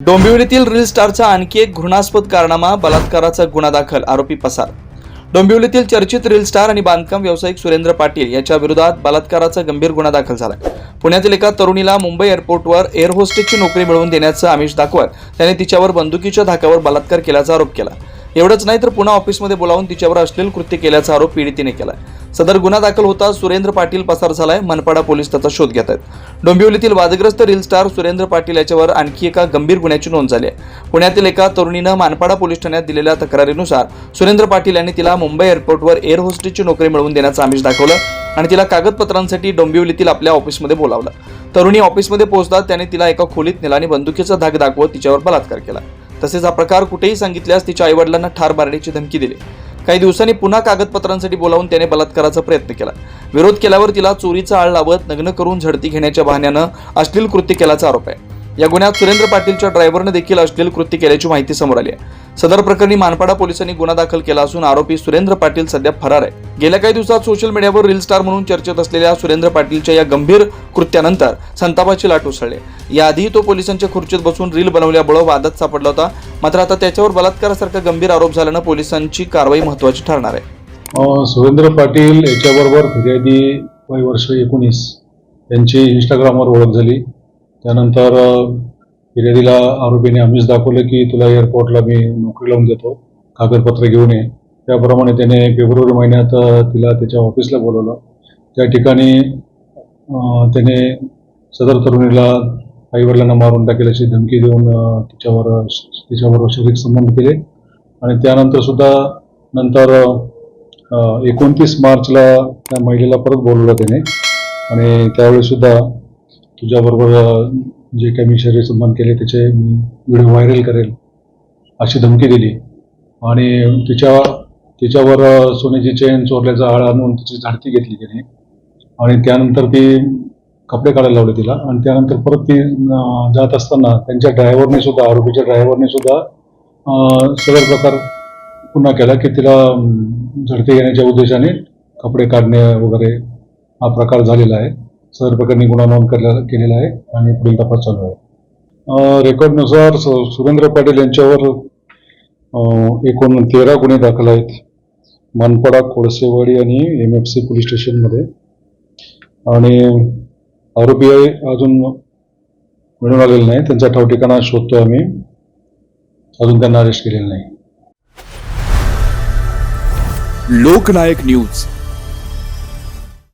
डोंबिवलीतील reel स्टारचा आणखी एक घृणास्पद कारनामा बलात्काराचा गुन्हा दाखल आरोपी पसार. डोंबिवलीतील चर्चित रील स्टार आणि बांधकाम व्यावसायिक सुरेंद्र पाटील याच्या विरोधात बलात्काराचा गंभीर गुन्हा दाखल झालाय पुण्यातील एका तरुणीला मुंबई एअरपोर्टवर एअर होस्टेसची नोकरी मिळवून देण्याचं आमिष दाखवत त्याने तिच्यावर बंदुकीच्या धाकावर बलात्कार केल्याचा आरोप केला. एवढंच नाही तर पुन्हा ऑफिसमध्ये बोलावून तिच्यावर अश्लील कृत्य केल्याचा आरोप पीडितीने केला सदर गुन्हा दाखल होता सुरेंद्र पाटील पसार झालाय मनपाडा पोलीस त्याचा शोध घेत आहेत. डोंबिवलीतील वादग्रस्त रील स्टार सुरेंद्र पाटील याच्यावर आणखी एका गंभीर गुन्ह्याची नोंद झाली आहे. पुण्यातील एका तरुणीनं मानपाडा पोलीस ठाण्यात दिलेल्या तक्रारीनुसार सुरेंद्र पाटील यांनी तिला मुंबई एअरपोर्टवर एअर होस्टेसची नोकरी मिळवून देण्याचं आमिष दाखवलं आणि तिला कागदपत्रांसाठी डोंबिवलीतील आपल्या ऑफिसमध्ये बोलावलं. तरुणी ऑफिसमध्ये पोहोचतात त्याने तिला एका खोलीत नेला आणि बंदुकीचा धाक दाखवत तिच्यावर बलात्कार केला. तसेच हा प्रकार कुठेही सांगितल्यास तिच्या आईवडिलांना ठार मारण्याची धमकी दिली. काही दिवसांनी पुन्हा कागदपत्रांसाठी बोलावून त्याने बलात्काराचा प्रयत्न केला. विरोध केल्यावर तिला चोरीचा आळ लावत नग्न करून झडती घेण्याच्या बहाण्यानं अश्लील कृत्य केल्याचा आरोप आहे. या गुन्ह्यात सुरेंद्र पाटीलच्या ड्रायव्हरनं देखील अश्लील कृत्य केल्याची माहिती समोर आली आहे. सदर प्रकरणी मानपाडा पोलिसांनी गुन्हा दाखल केला असून आरोपी सुरेंद्र पाटील सध्या फरार आहे. गेल्या काही दिवसात सोशल मीडियावर रील स्टार म्हणून चर्चेत असलेल्या सुरेंद्र पाटीलच्या या गंभीर कृत्यानंतर संतापाची लाट उसळली. याआधी तो पोलिसांच्या खुर्चीत बसून रील बनवल्यामुळे वादात सापडला होता. मात्र आता त्याच्यावर बलात्कारासारखा गंभीर आरोप झाल्यानं पोलिसांची कारवाई महत्वाची ठरणार आहे. सुरेंद्र पाटील याच्याबरोबर फिर्यादी वय वर्ष एकोणीस यांची इंस्टाग्रामवर ओळख झाली. त्यानंतर फिर्यादीला आरोपीने आम्हीच दाखवलं की तुला एअरपोर्टला मी नोकरी लावून देतो कागदपत्र घेऊन ये. त्याप्रमाणे त्याने फेब्रुवारी महिन्यात तिला त्याच्या ऑफिसला बोलवलं. त्या ठिकाणी त्याने सदर तरुणीला आईवडिलांना मारून टाकेल अशी धमकी देऊन तिच्यावर तिच्याबरोबर शारीरिक संबंध केले. आणि त्यानंतर सुद्धा नंतर एकोणतीस मार्चला त्या महिलेला परत बोलवलं त्याने. आणि त्यावेळी सुद्धा तुझ्याबरोबर जे काही मी शरीर संबंध केले त्याचे मी व्हिडिओ व्हायरल करेल अशी धमकी दिली. आणि तिच्या तिच्यावर सोन्याची चेन चोरल्याचा आळ आणून तिची झाडती घेतली त्याने. आणि त्यानंतर ती कपडे काढायला लावले तिला. आणि त्यानंतर परत ती जात असताना त्यांच्या ड्रायव्हरने सुद्धा आरोपीच्या ड्रायव्हरने सुद्धा सदर प्रकार पुन्हा केला की तिला झडते येण्याच्या उद्देशाने कपडे काढणे वगैरे हा प्रकार झालेला आहे. सदर प्रकरणी गुन्हा नोंद केला केलेला आहे आणि पुढील तपास चालू आहे. रेकॉर्डनुसार सुरेंद्र पाटील यांच्यावर एकूण तेरा गुन्हे दाखल आहेत. मानपाडा कोळसेवाडी आणि एम एफ सी पोलीस स्टेशनमध्ये आणि आरोपी अजून मिळून आलेले नाही. त्यांचा ठाव ठिकाणा शोधतो आम्ही. अजून त्यांना अरेस्ट केलेलं नाही. लोकनायक न्यूज.